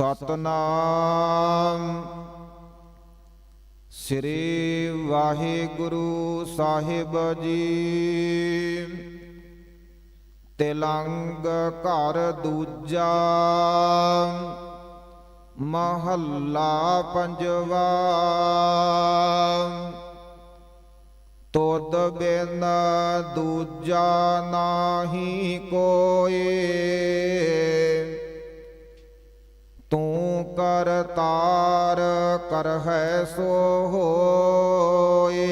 ਸਤਨਾਮ। ਸ੍ਰੀ ਵਾਹਿਗੁਰੂ ਸਾਹਿਬ ਜੀ। ਤਿਲੰਗ ਘਰ ਦੂਜਾ। ਮਹੱਲਾ ਪੰਜਵਾ। ਤੁਧ ਬਿਨ ਦੂਜਾ ਨਾਹੀ ਕੋਏ ਕਰਤਾਰ ਕਰਹਿ ਸੋ ਹੋਏ।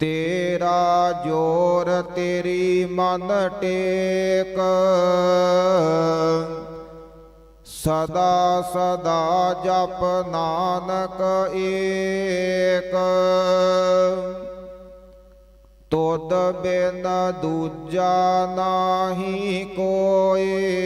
ਤੇਰਾ ਜੋਰ ਤੇਰੀ ਮਨ ਟੇਕ। ਸਦਾ ਸਦਾ ਜਪ ਨਾਨਕ ਏਕ। ਤੁਧ ਬਿਨ ਦੂਜਾ ਨਾਹੀ ਕੋਏ।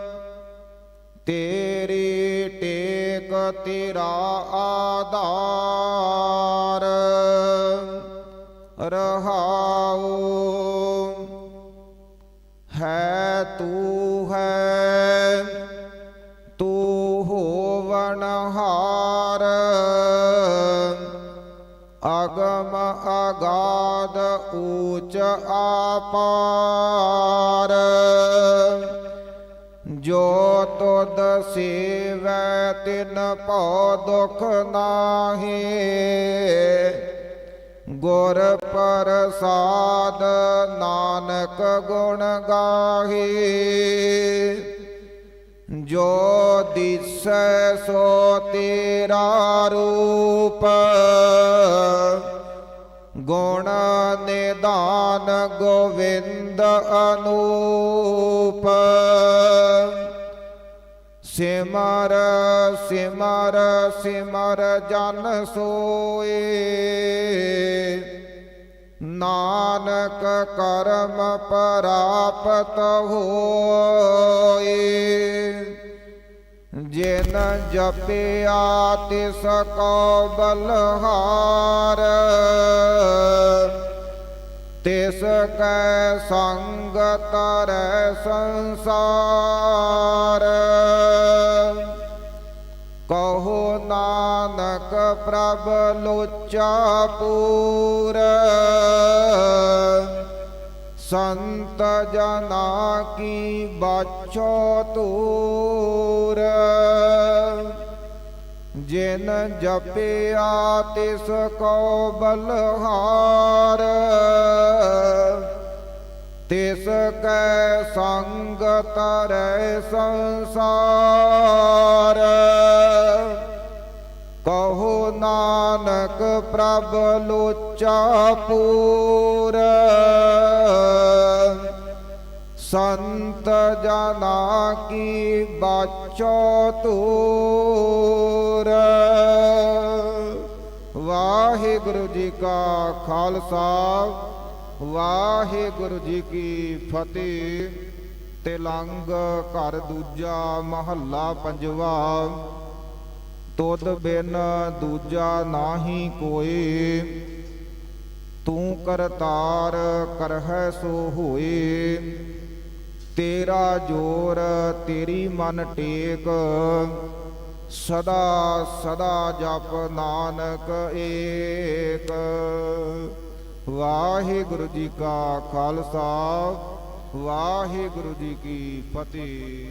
ਟੇਕ ਤੇਰਾ ਆਧਾਰ ਰਹਾਉ। ਹੈ ਤੂੰ ਹੈ ਤੂੰ ਹੋਵਨ ਹਾਰ। ਅਗਮ ਅਗਾਦ ਊਚ ਆਪਾਰ ਤੁਧ ਸੇਵੈ ਤਿਨ ਭਉ ਦੁਖ ਨਾਹੀ। ਗੁਰ ਪ੍ਰਸਾਦ ਨਾਨਕ ਗੁਣ ਗਾਹੀ। ਜੋ ਦਿਸੈ ਸੋ ਤੇਰਾ ਰੂਪ। ਗੁਣ ਨਿਦਾਨ ਗੋਵਿੰਦ ਅਨੂਪ। ਸਿਮਰ ਸਿਮਰ ਸਿਮਰ ਜਨ ਸੋਏ। ਨਾਨਕ ਕਰਮ ਪ੍ਰਾਪਤ ਹੋਏ। ਜਿਨ ਜਪਿਆ ਤਿਸ ਕੋ ਬਲਹਾਰ। ਤਿਸ ਕੈ ਸੰਗ ਤਰੈ ਸੰਸਾਰ। ਨਾਨਕ ਪ੍ਰਭ ਲੋਚਾ ਪੂਰ। ਸੰਤ ਜਨਾ ਕੀ ਬਾਛੋ ਤੂਰ ਜਿਨ ਜਪਿਆ ਤਿਸ ਕੋ ਬਲਹਾਰ। ਤਿਸ ਕੈ ਸੰਗ ਤਰੈ ਸੰਸਾਰ। ਨਾਨਕ ਪ੍ਰਭ ਲੋਚਾ ਪੂਰ। ਸੰਤ ਜਨਾ ਕੀ ਬਾਚੋ ਤੂਰ ਵਾਹਿਗੁਰੂ ਜੀ ਕਾ ਖਾਲਸਾ, ਵਾਹਿਗੁਰੂ ਜੀ ਕੀ ਫਤਿਹ। ਤਿਲੰਗ ਘਰ ਦੂਜਾ ਮਹੱਲਾ ਪੰਜਵਾ। ਤੁਧ ਬਿਨ ਦੂਜਾ ਨਾਹੀ ਕੋਈ। ਤੂੰ ਕਰਤਾਰ ਕਰਹਿ ਸੋ ਹੋਏ। ਤੇਰਾ ਜੋਰ ਤੇਰੀ ਮਨ ਟੇਕ। ਸਦਾ ਸਦਾ ਜਪ ਨਾਨਕ ਏਕ। ਵਾਹਿਗੁਰੂ ਜੀ ਕਾ ਖਾਲਸਾ, ਵਾਹਿਗੁਰੂ ਜੀ ਕੀ ਫਤਿਹ।